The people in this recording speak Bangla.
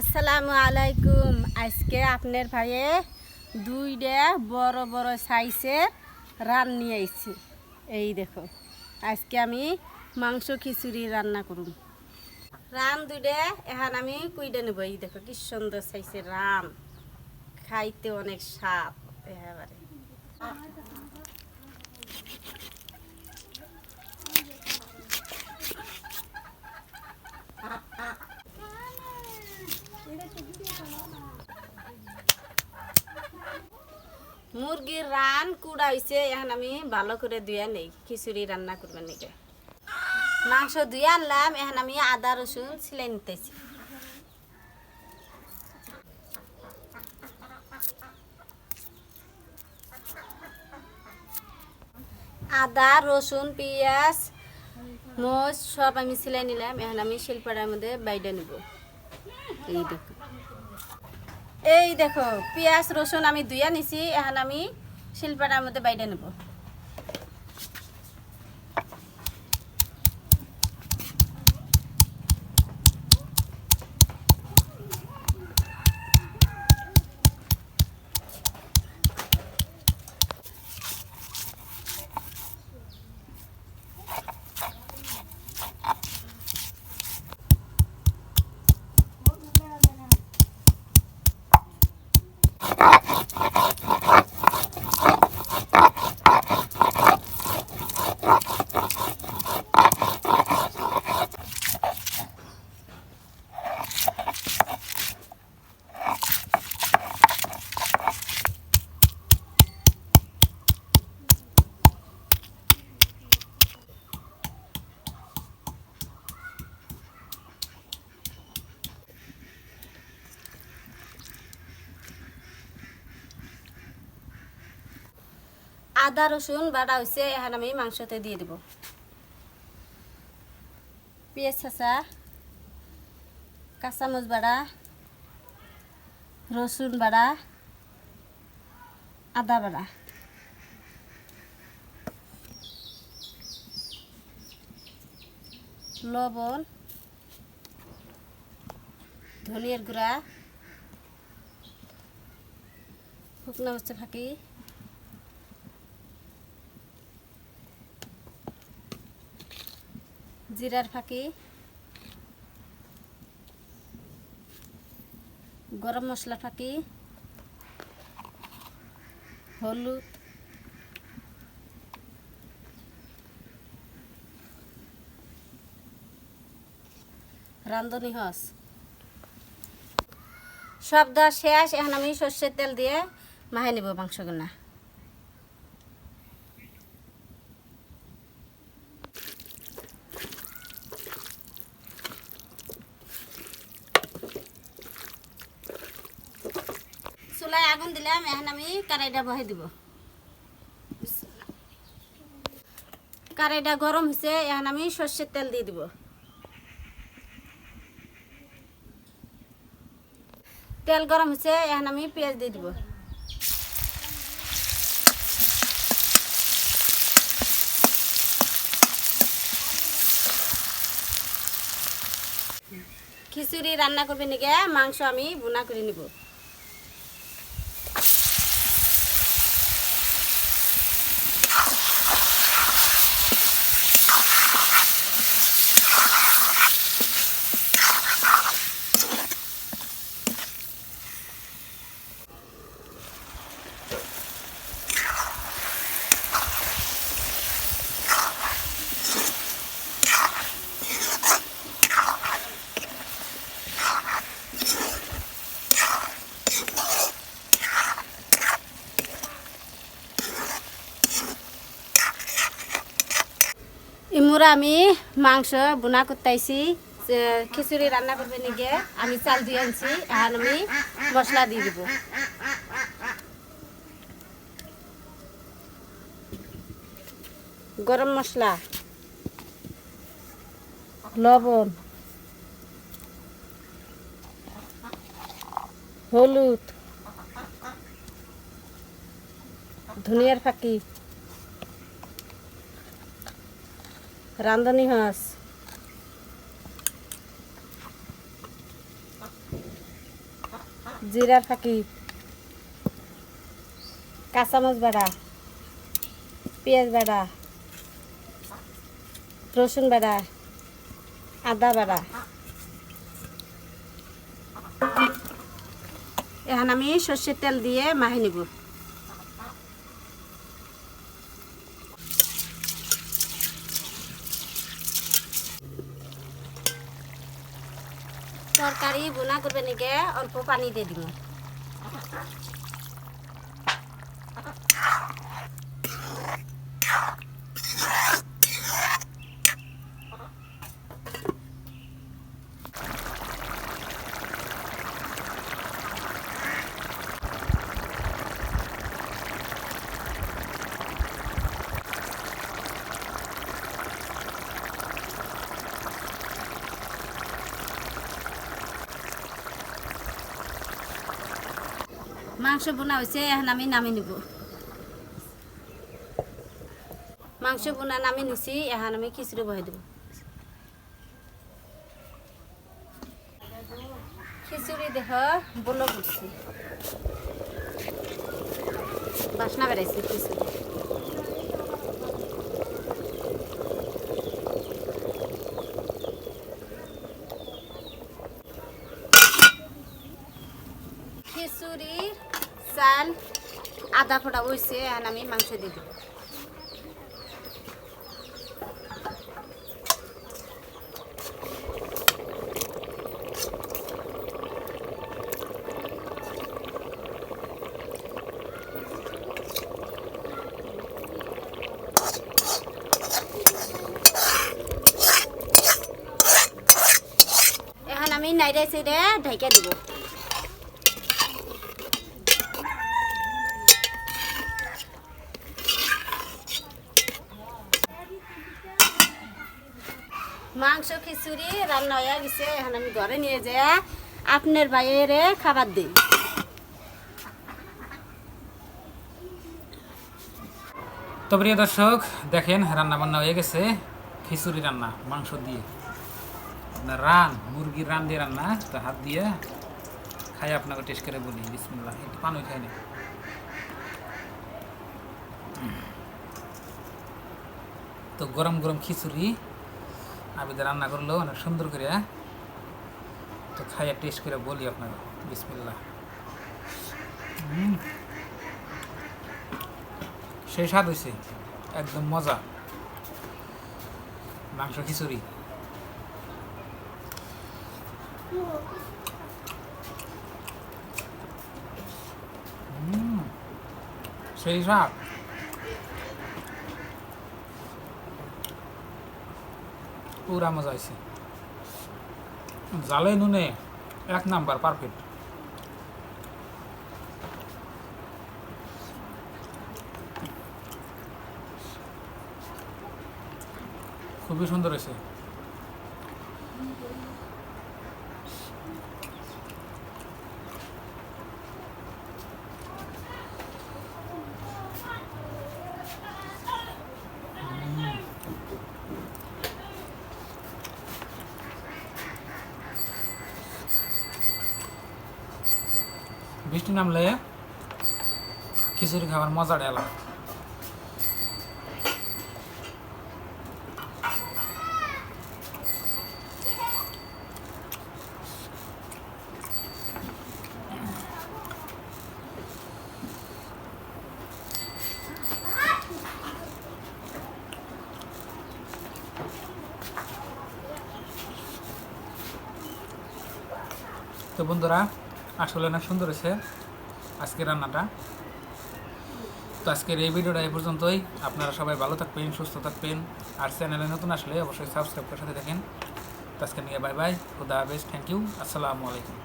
আসসালামু আলাইকুম। আজকে আপনার ভাইয়ে দুইটা বড় বড় সাইজের রান নিয়ে আইছি এই দেখো, আজকে আমি মাংস খিচুড়ি রান্না করুন রাম দুইটা এখন আমি কুইডে নেব। এই দেখো, কি সুন্দর সাইজের রাম খাইতে অনেক সাপ একেবারে। মুরগির রান কুড়া হয়েছে এখন আমি ভালো করে ধুয়ে নেই, খিচুড়ি রান্না করবেন নাকি? মাংস ধুয়ে আনলাম, এখন আমি আদা রসুন ছিলে নিতেছি। আদা, রসুন, পেঁয়াজ, মরিচ সব আমি সিলাই নিলাম, এখন আমি শিলপাড়ার মধ্যে বাইডে নিব। এই দেখো। এই দেখো পেঁয়াজ রসুন আমি ধুইয়া নিছি এখন আমি শিলপাটার মধ্যে বাইরে নেব। আদা, রসুন বাটা হয়েছে এখন আমি মাংসতে দিয়ে দিব। পেঁয়াজ চাষা কাঁচামচ বাড়া রসুন বাড়া আদা বাড়া লবণ, ধনিয়ার গুঁড়া, শুকনো মরিচের ফাঁকি। জিরার ফাঁকি। গরম মশলা ফাঁকি। হলুদ। রান্ধনি হস। সব দেওয়া শেষ, এখন আমি সর্ষের তেল দিয়ে মাহে নেব মাংসগুলা। চুলায় আগুন দিলাম এখন আমি কারাইটা বহাই দিব। কারাইটা গরম হয়েছে এখন আমি সর্ষের তেল দিয়ে দিব। তেল গরম হয়েছে এখন আমি পেঁয়াজ দিয়ে দিব। খিচুড়ি রান্না করবে নাকি মাংস আমি বুনা করে নিব। আমি মাংস বুনা করতেছি খিচুড়ি রান্না করবে নিগে, আমি চাল দিয়ে আনছি, এখন আমি মশলা দিয়ে দিব। গরম মশলা, লবণ, হলুদ, ধনিয়ার ফাঁকি রান্ধনি হাঁস। জিরার ফাঁকি। কাঁচামচ বাড়া। পেঁয়াজ বাড়া। রসুন বাড়া। আদা বাড়া। এখন আমি সর্ষের তেল দিয়ে মাহি নিব। তরকারি বোনা করবে নাকি? অল্প পানি দিয়ে দিব। মাংস বোনা হয়েছে এখন আমি নামি নিব। মাংস বোনা নামি নিছি এখন আমি খিচুড়ি বহাই দেব। খিচুড়ি দেখ বলো বুঝছি বাসনা বেড়াইছি খিচুড়ি খিচুড়ি, চাল, আদা ফোটা বইছে, এখন আমি মাংস দেবো এখন আমি নাইড়ে সাইডে ঢাইকা দিব। মাংস, খিচুড়ি, রান্না হয়ে গেছে। এখন আমি ঘরে নিয়ে যাই আপনার বাইরে খাবার দিই। তো প্রিয় দর্শক, দেখেন রান্না বান্না হয়ে গেছে। খিচুড়ি রান্না, মাংস দিয়ে। রান, মুরগির রান দিয়ে রান্না। তো হাত দিয়ে খাই, আপনাকে টেস্ট করে বলি। বিসমুল্লাহ, একটু পানুই খাই না তো গরম গরম খিচুড়ি আবিদা রান্না করল, অনেক সুন্দর করে তো খাইয়া টেস্ট করে বলি আপনাকে। বিসমিল্লাহ। হুম সেই স্বাদ হয়েছে একদম মজা। মাংস খিচুড়ি। সেই স্বাদ। পুরা মজা আছে জালে নুনে এক নাম্বার পারফেক্ট খুবই সুন্দর হয়েছে বৃষ্টি নামলে খিচুড়ি খাবার মজাটা আলাদা তো বন্ধুরা আসলে অনেক সুন্দর হয়েছে আজকের রান্নাটা। তো আজকের এই ভিডিওটা এই পর্যন্তই। আপনারা সবাই ভালো থাকবেন, সুস্থ থাকবেন। আর চ্যানেলে নতুন আসলে অবশ্যই সাবস্ক্রাইব করে সাথে দেখেন তো আজকে নিয়ে বাই বাই। খুদা হাফেজ। থ্যাংক ইউ আসসালামু আলাইকুম।